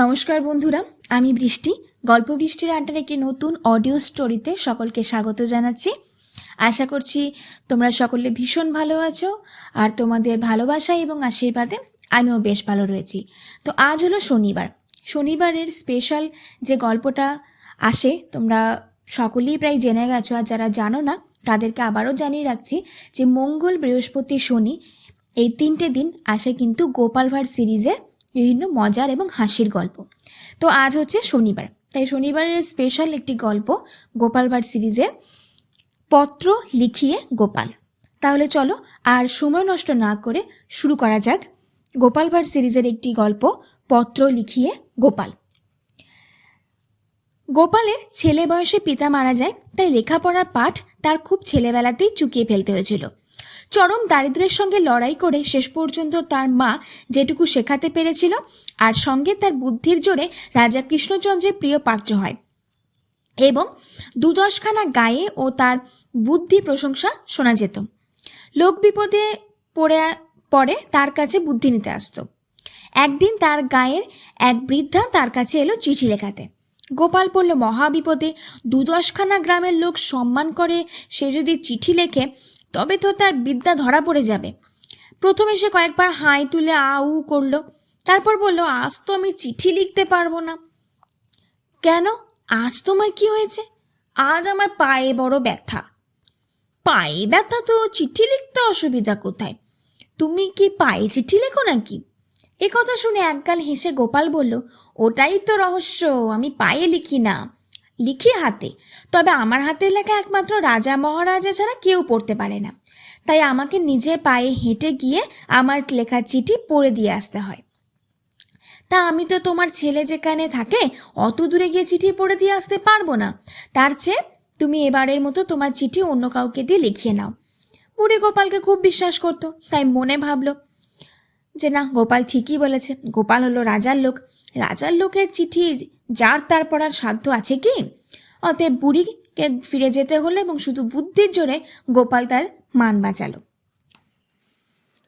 নমস্কার বন্ধুরা, আমি বৃষ্টি। গল্প বৃষ্টির আড্ডার একটি নতুন অডিও স্টোরিতে সকলকে স্বাগত জানাচ্ছি। আশা করছি তোমরা সকলে ভীষণ ভালো আছো আর তোমাদের ভালোবাসা এবং আশীর্বাদে আমিও বেশ ভালো রয়েছি। তো আজ হলো শনিবার। শনিবারের স্পেশাল যে গল্পটা আসে, তোমরা সকলেই প্রায় জেনে গেছো আর যারা জানো না, তাদেরকে আবারও জানিয়ে রাখছি যে মঙ্গল বৃহস্পতি শনি এই তিনটে দিন আসে কিন্তু গোপাল ভাঁড় সিরিজের বিভিন্ন মজার এবং হাসির গল্প। তো আজ হচ্ছে শনিবার। তাই শনিবারের স্পেশাল একটি গল্প গোপাল ভাঁড় সিরিজের পত্র লিখিয়ে গোপাল। তাহলে চলো আর সময় নষ্ট না করে শুরু করা যাক গোপাল ভাঁড় সিরিজের একটি গল্প, পত্র লিখিয়ে গোপাল। গোপালের ছেলে বয়সে পিতা মারা যায়, তাই লেখাপড়ার পাঠ তার খুব ছেলেবেলাতেই চুকিয়ে ফেলতে হয়েছিল। চরম দারিদ্র্যের সঙ্গে লড়াই করে শেষ পর্যন্ত তার মা যেটুকু শেখাতে পেরেছিল আর সঙ্গে তার বুদ্ধির জোরে রাজা কৃষ্ণচন্দ্রের প্রিয় পাত্র হয়। এবং দু দশখানা গায়ে ও তার বুদ্ধি প্রশংসা শোনা যেত। লোক বিপদে পড়ে পরে তার কাছে বুদ্ধি নিতে আসতো। একদিন তার গায়ের এক বৃদ্ধা তার কাছে এলো চিঠি লেখাতে। গোপাল পড়ল মহাবিপদে দু দশখানা গ্রামের লোক সম্মান করে সে যদি চিঠি লেখে তবে তো তার বিদ্যা ধরা পড়ে যাবে। প্রথমে সে কয়েকবার হাই তুলে আ উ করল, তারপর বলল, আজ তো আমি চিঠি লিখতে পারব না। কেন? আজ তোমার কি হয়েছে? আজ আমার পায়ে বড় ব্যথা। পায়ে ব্যথা তো চিঠি লিখতে অসুবিধা কোথায়? তুমি কি পায়ে চিঠি লেখো নাকি? এ কথা শুনে একগাল হেসে গোপাল বলল, ওটাই তো রহস্য, আমি পায়ে লিখি না। লিখি হাতে। তবে আমার হাতে লেখা একমাত্র রাজা মহারাজা ছাড়া কেউ পড়তে পারে না। তাই আমাকে নিজে পায়ে হেঁটে গিয়ে আমার লেখা চিঠি পড়ে দিয়ে আসতে হয়। তা আমি তো তোমার ছেলে যেখানে থাকে, অত দূরে গিয়ে চিঠি পড়ে দিয়ে আসতে পারব না। তার চেয়ে তুমি এবারের মতো তোমার চিঠি অন্য কাউকে দিয়ে লিখিয়ে নাও। বুড়ি গোপালকে খুব বিশ্বাস করতো, তাই মনে ভাবলো যে না, গোপাল ঠিকই বলেছে। গোপাল হলো রাজার লোক। রাজার লোকের চিঠি যার তার পড়ার সাধ্য আছে কি? অতএব বুড়িকে ফিরে যেতে হলো এবং শুধু বুদ্ধির জোরে গোপাল তার মান বাঁচালো।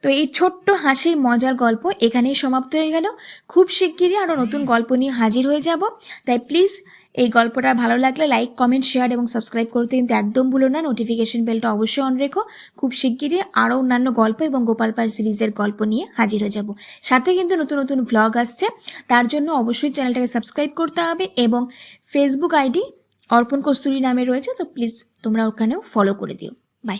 তো এই ছোট্ট হাসির মজার গল্প এখানেই সমাপ্ত হয়ে গেল। খুব শিগগিরই আরও নতুন গল্প নিয়ে হাজির হয়ে যাব। তাই প্লিজ এই গল্পটা ভালো লাগলে লাইক কমেন্ট শেয়ার এবং সাবস্ক্রাইব করতে কিন্তু একদম ভুলো না। নোটিফিকেশন বেলটা অবশ্যই অন রেখো। খুব শিগগিরই আরও অন্যান্য গল্প এবং গোপাল পার সিরিজের গল্প নিয়ে হাজির হয়ে যাব। সাথে কিন্তু নতুন নতুন ভ্লগ আসছে। তার জন্য অবশ্যই চ্যানেলটাকে সাবস্ক্রাইব করতে হবে এবং ফেসবুক আইডি অর্পণ কস্তুরী নামে রয়েছে, তো প্লিজ তোমরা ওখানেও ফলো করে দিও। বাই